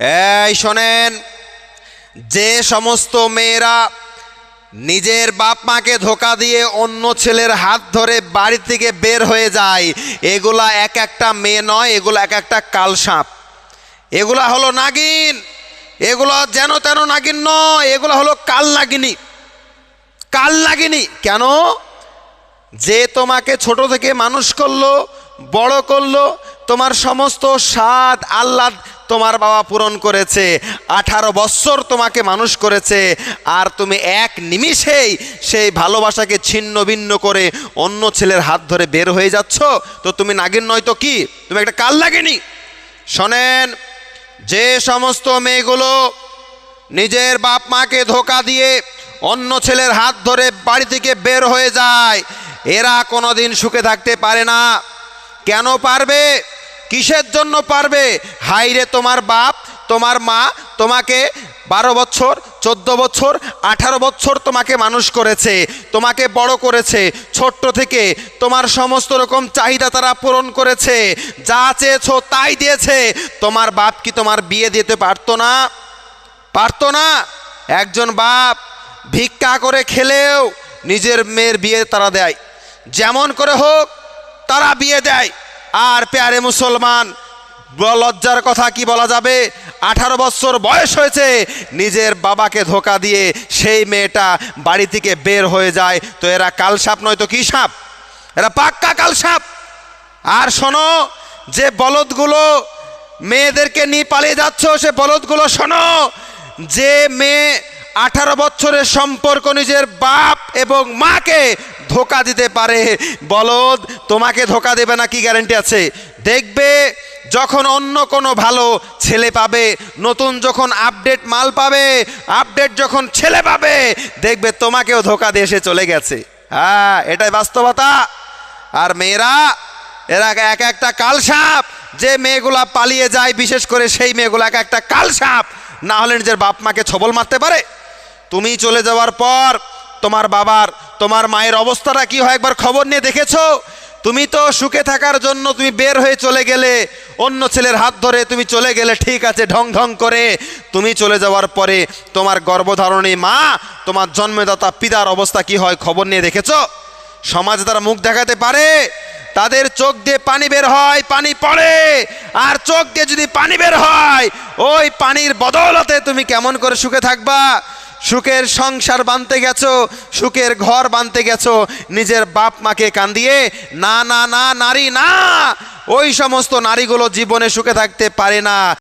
এই শোনেন, যে সমস্ত মেয়েরা নিজের বাপ মাকে ধোকা দিয়ে অন্য ছেলের হাত ধরে বাড়ি থেকে বের হয়ে যায়, এগুলা এক একটা মেয়ে নয়, এগুলো এক একটা কালসাপ এগুলা হলো নাগিন, এগুলো যেন তেন নাগিন নয়, এগুলো হলো কাল নাগিনী। কাল নাগিনী, কেন? যে তোমাকে ছোট থেকে মানুষ করল, বড় করল তোমার সমস্ত স্বাদ আহ্লাদ তোমার বাবা পূরণ করেছে, আঠারো বৎসর তোমাকে মানুষ করেছে, আর তুমি এক নিমিষেই সেই ভালোবাসাকে ছিন্ন ভিন্ন করে অন্য ছেলের হাত ধরে বের হয়ে যাচ্ছ। তো তুমি নাগিন নয় তো কি? তুমি একটা কাল লাগেনি শোনেন, যে সমস্ত মেয়েগুলো নিজের বাপ মাকে ধোকা দিয়ে অন্য ছেলের হাত ধরে বাড়ি থেকে বের হয়ে যায়, এরা কোনোদিন সুখে থাকতে পারে না। কেন পারবে? কিসের জন্য পারবে? হাইরে তোমার বাপ, তোমার মা, তোমাকে বারো বছর, চোদ্দ বছর, আঠারো বছর তোমাকে মানুষ করেছে, তোমাকে বড় করেছে, ছোট্ট থেকে তোমার সমস্ত রকম চাহিদা তারা পূরণ করেছে, যা চেয়েছো তাই দিয়েছে। তোমার বাপ কি তোমার বিয়ে দিতে পারতো না? পারতো না। একজন বাপ ভিক্ষা করে খেলেও নিজের মেয়ের বিয়ে তারা দেয়। যেমন করে হোক, তারা বিয়ে দেয়। আর পেয়ারে মুসলমান লজ্জার কথা কি বলা যাবে? আঠারো বছর বয়স হয়েছে, নিজের বাবাকে ধোকা দিয়ে সেই মেয়েটা বাড়ি থেকে বের হয়ে যায়। তো এরা কাল সাপ নয় তো কি সাপ? এরা পাক্কা কাল সাপ আর শোনো, যে বলদগুলো মেয়েদেরকে নিয়ে পালিয়ে যাচ্ছ, সে বলদগুলো শোনো, যে মেয়ে আঠারো বছরের সম্পর্ক নিজের বাপ এবং মাকে ধোকা দিতে পারে। বলদ তোমাকে ধোকা দেবে না কি গ্যারেন্টি আছে? দেখবে, যখন অন্য কোনো ভালো ছেলে পাবে, নতুন যখন আপডেট মাল পাবে আপডেট যখন ছেলে পাবে, দেখবে তোমাকেও ধোকা দিয়ে চলে গেছে। হ্যাঁ এটাই বাস্তবতা। আর মেয়েরা, এরা এক একটা কালসাপ যে মেয়েগুলা পালিয়ে যায়, বিশেষ করে সেই মেয়েগুলো এক একটা কালসাপ না হলে নিজের বাপ মাকে ছবল মারতে পারে। তুমি চলে যাওয়ার পর তোমার বাবার, তোমার মায়ের অবস্থাটা কি হয় একবার খবর নিয়ে দেখেছ? তুমি তো সুখে থাকার জন্য তুমি বের হয়ে চলে গেলে, অন্য ছেলের হাত ধরে তুমি চলে গেলে ঠিক আছে, ঢং ঢং করে। তুমি চলে যাওয়ার পরে তোমার গর্ভধারণী মা, তোমার জন্মদাতা পিতার অবস্থা কি হয় খবর নিয়ে দেখেছ? সমাজ তারা মুখ দেখাতে পারে, তাদের চোখ দিয়ে পানি বের হয়, পানি পড়ে। আর চোখ দিয়ে যদি পানি বের হয়, ওই পানির বদৌলতে তুমি কেমন করে সুখে থাকবা? সুখের সংসার বানতে গেছো, সুখের ঘর বানতে গেছো, নিজের বাপ মাকে কান্দিয়ে, না না না, নারী, না! ওই সমস্ত নারীগুলো জীবনে সুখে থাকতে পারে না।